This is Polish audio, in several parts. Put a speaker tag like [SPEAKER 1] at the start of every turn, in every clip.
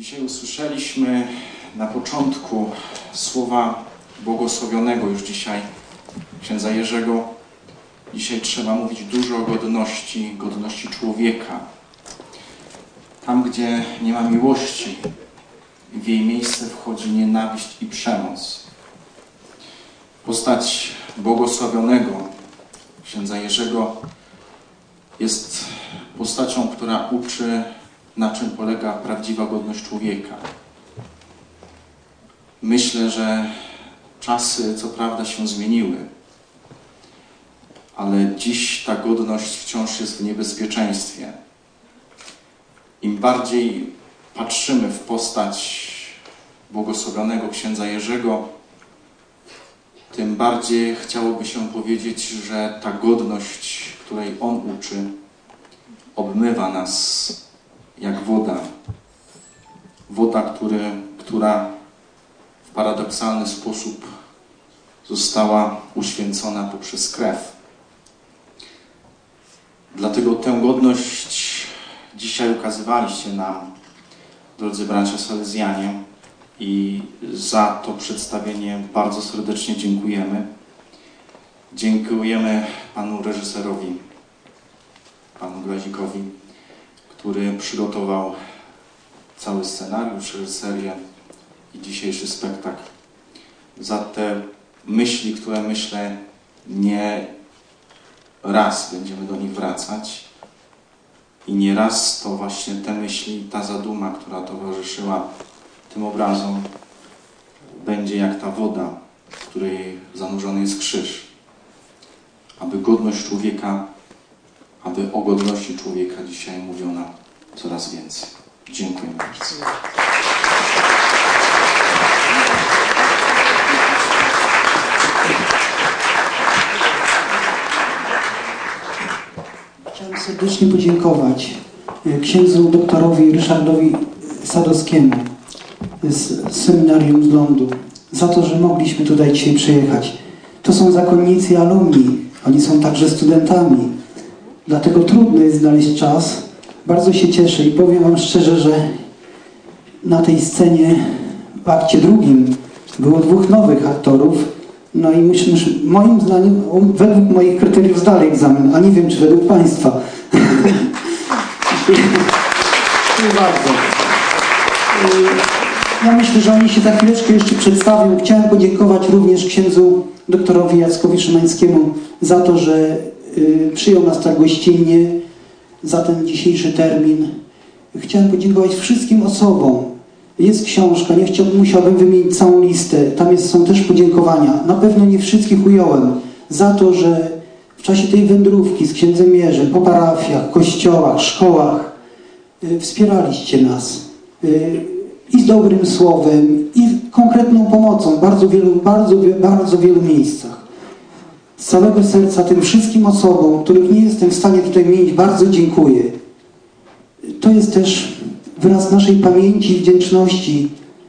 [SPEAKER 1] Dzisiaj usłyszeliśmy na początku słowa błogosławionego już dzisiaj księdza Jerzego. Dzisiaj trzeba mówić dużo o godności, godności człowieka. Tam, gdzie nie ma miłości, w jej miejsce wchodzi nienawiść i przemoc. Postać błogosławionego księdza Jerzego jest postacią, która uczy, na czym polega prawdziwa godność człowieka. Myślę, że czasy co prawda się zmieniły, ale dziś ta godność wciąż jest w niebezpieczeństwie. Im bardziej patrzymy w postać błogosławionego księdza Jerzego, tym bardziej chciałoby się powiedzieć, że ta godność, której on uczy, obmywa nas. Woda, który, która w paradoksalny sposób została uświęcona poprzez krew. Dlatego tę godność dzisiaj ukazywaliście nam, drodzy bracia Salezjanie, i za to przedstawienie bardzo serdecznie dziękujemy. Dziękujemy panu reżyserowi, panu Glazikowi, który przygotował cały scenariusz, reżyserię i dzisiejszy spektakl. Za te myśli, które myślę nie raz będziemy do nich wracać i nie raz to właśnie te myśli, ta zaduma, która towarzyszyła tym obrazom, będzie jak ta woda, w której zanurzony jest krzyż. Aby godność człowieka, aby o godności człowieka dzisiaj mówiono coraz więcej. Dziękuję bardzo.
[SPEAKER 2] Chciałem serdecznie podziękować e, księdzu doktorowi Ryszardowi Sadowskiemu z seminarium z Lądu za to, że mogliśmy tutaj dzisiaj przyjechać. To są zakonnicy alumni, oni są także studentami, dlatego trudno jest znaleźć czas. Bardzo się cieszę i powiem Wam szczerze, że na tej scenie w akcie drugim było dwóch nowych aktorów, no i myślę, że moim zdaniem, według moich kryteriów zdali egzamin, a nie wiem, czy według Państwa. Dziękuję bardzo. Ja myślę, że oni się za chwileczkę jeszcze przedstawią. Chciałem podziękować również księdzu doktorowi Jackowi Szymańskiemu za to, że y, przyjął nas tak gościnnie, za ten dzisiejszy termin. Chciałem podziękować wszystkim osobom. Jest książka, nie chciałbym, musiałbym wymienić całą listę. Tam jest, są też podziękowania. Na pewno nie wszystkich ująłem. Za to, że w czasie tej wędrówki z księdzem Mierzem, po parafiach, kościołach, szkołach y, wspieraliście nas. Y, i z dobrym słowem, i konkretną pomocą w bardzo wielu, bardzo, bardzo wielu miejscach. Z całego serca tym wszystkim osobom, których nie jestem w stanie tutaj mieć, bardzo dziękuję. To jest też wyraz naszej pamięci i wdzięczności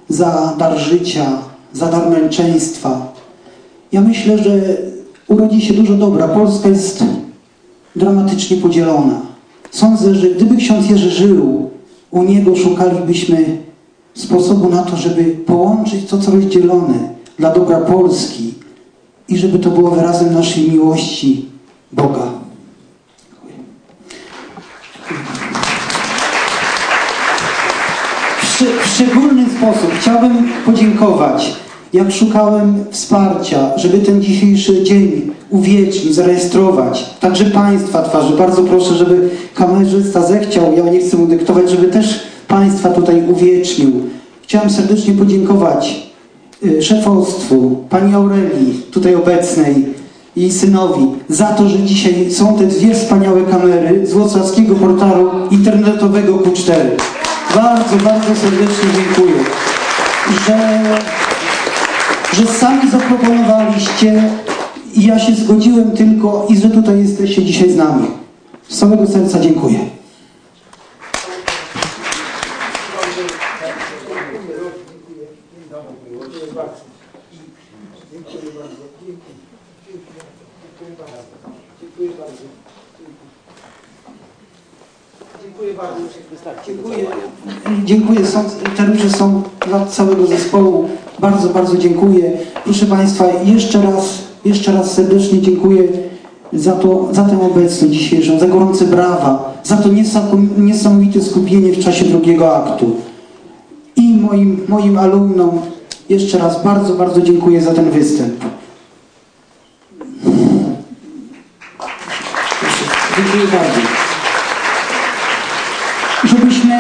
[SPEAKER 2] za dar życia, za dar męczeństwa. Ja myślę, że urodzi się dużo dobra. Polska jest dramatycznie podzielona. Sądzę, że gdyby ksiądz Jerzy żył, u niego szukalibyśmy sposobu na to, żeby połączyć to, co rozdzielone dla dobra Polski i żeby to było wyrazem naszej miłości Boga. W, szczególny sposób chciałbym podziękować, jak szukałem wsparcia, żeby ten dzisiejszy dzień uwiecznić, zarejestrować. Także Państwa twarzy. Bardzo proszę, żeby kamerzysta zechciał, ja nie chcę mu dyktować, żeby też Państwa tutaj uwiecznił. Chciałem serdecznie podziękować szefostwu, Pani Aurelii, tutaj obecnej, i synowi, za to, że dzisiaj są te dwie wspaniałe kamery z włocławskiego portalu internetowego Q4. Bardzo, bardzo serdecznie dziękuję, że, że sami zaproponowaliście i ja się zgodziłem tylko i że tutaj jesteście dzisiaj z nami. Z całego serca dziękuję. Dziękuję bardzo. Dziękuję. Dziękuję. Są, te róże są dla całego zespołu. Bardzo, bardzo dziękuję. Proszę Państwa, jeszcze raz, jeszcze raz serdecznie dziękuję za, to, za tę obecność dzisiejszą, za gorące brawa, za to niesamowite skupienie w czasie drugiego aktu. I moim, moim alumnom jeszcze raz bardzo, bardzo dziękuję za ten występ. Dziękuję bardzo żebyśmy,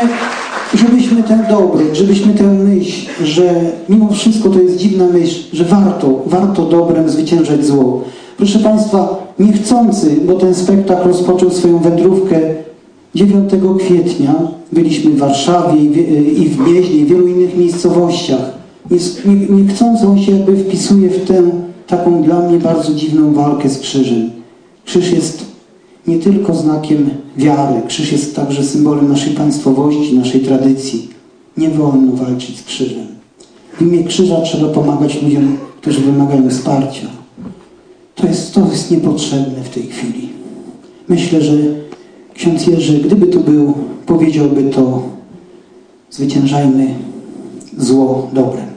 [SPEAKER 2] żebyśmy tę dobry, żebyśmy tę myśl, że mimo wszystko to jest dziwna myśl, że warto, warto dobrem zwyciężać zło. Proszę Państwa, niechcący, bo ten spektakl rozpoczął swoją wędrówkę 9 kwietnia. Byliśmy w Warszawie i w- Gnieźnie, w wielu innych miejscowościach. Nies- nie- Niechcący on się jakby wpisuje w tę taką dla mnie bardzo dziwną walkę z krzyżem. Krzyż jest nie tylko znakiem wiary. Krzyż jest także symbolem naszej państwowości, naszej tradycji. Nie wolno walczyć z krzyżem. W imię krzyża trzeba pomagać ludziom, którzy wymagają wsparcia. To jest, to jest niepotrzebne w tej chwili. Myślę, że ksiądz Jerzy, gdyby tu był, powiedziałby to zwyciężajmy zło dobrem.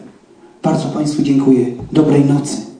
[SPEAKER 2] Bardzo Państwu dziękuję. Dobrej nocy.